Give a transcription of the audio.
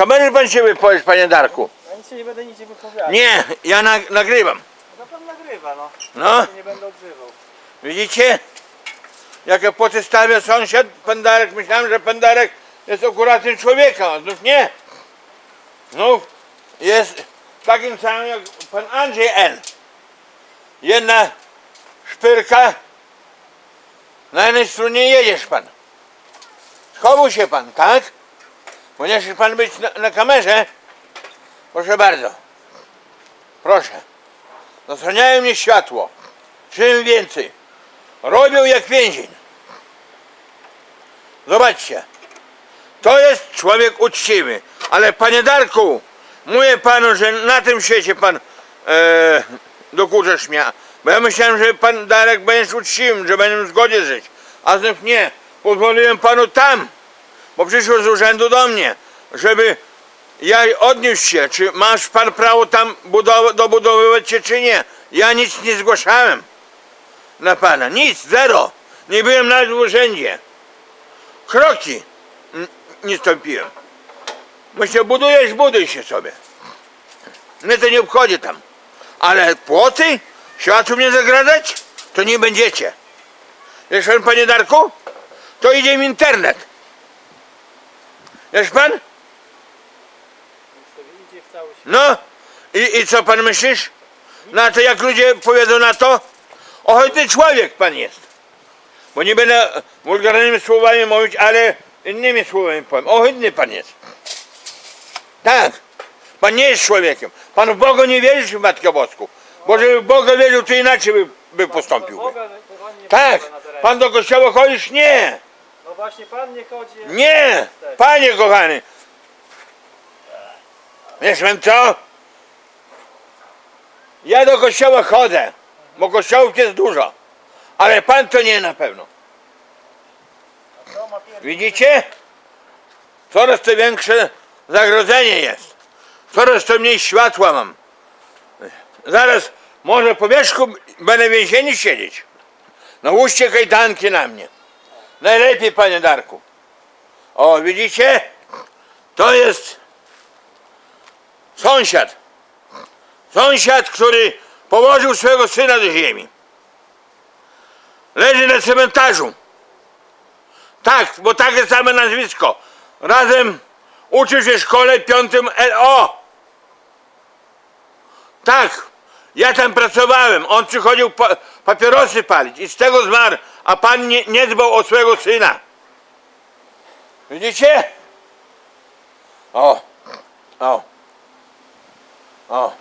Kamery pan się wypowiedz, panie Darku. Ja nic się nie będę nigdzie wypowiadał. Nie, ja nag nagrywam. No pan nagrywa, no. No, nie będę odzywał. widzicie? Jakie płoty stawia sąsiad, pan Darek. Myślałem, że pan Darek jest akuratnym człowiekiem, a znów nie. Znów jest takim samym jak pan Andrzej N. Jedna szpyrka, na jednej stronie jedziesz pan. Schowuj się pan, tak? Ponieważ pan być na, na kamerze, proszę bardzo. Proszę. Zasłaniają mnie światło. Czym więcej. Robią jak więzień. Zobaczcie. To jest człowiek uczciwy. Ale panie Darku, mówię panu, że na tym świecie pan e, dokuczasz mnie. Bo ja myślałem, że pan Darek będziesz uczciwym, że będziemy w zgodzie żyć. A znów nie. Pozwoliłem panu tam, bo przyszło z urzędu do mnie, żeby ja odniósł się, czy masz pan prawo tam budow- dobudowywać się, czy nie. Ja nic nie zgłaszałem na pana. Nic, zero. Nie byłem nawet w urzędzie. Kroki nie stąpiłem. Myślę, budujesz, buduj się sobie. Mnie to nie obchodzi tam. Ale płoty? Światło mnie zagradzać? To nie będziecie. Wiesz pan, panie Darku? To idzie w internet. Wiesz pan? No i, i co pan myślisz? Na to jak ludzie powiedzą na to? Ohydny człowiek pan jest. Bo nie będę wulgarnymi słowami mówić, ale innymi słowami powiem. Ohydny pan jest. Tak. Pan nie jest człowiekiem. Pan w Boga nie wierzy w Matkę Boską. Bo żeby w Boga wierzył, to inaczej by, by postąpił. Tak. Pan do kościoła chodzisz? Nie. No właśnie pan nie chodzi. Nie! Panie kochany! Wiesz pan co? Ja do kościoła chodzę, bo kościołów jest dużo. Ale pan to nie na pewno. Widzicie? Coraz to większe zagrożenie jest. Coraz to mniej światła mam. Zaraz może po wierzchu będę w więzieniu siedzieć. Nałóżcie kajdanki na mnie. Najlepiej, panie Darku. O, widzicie? To jest sąsiad. Sąsiad, który położył swojego syna do ziemi. Leży na cmentarzu. Tak, bo takie same nazwisko. Razem uczył się w szkole piątym LO. Tak, ja tam pracowałem. On przychodził pa papierosy palić i z tego zmarł, a pan nie, nie dbał o swojego syna. Widzicie? O, o, o.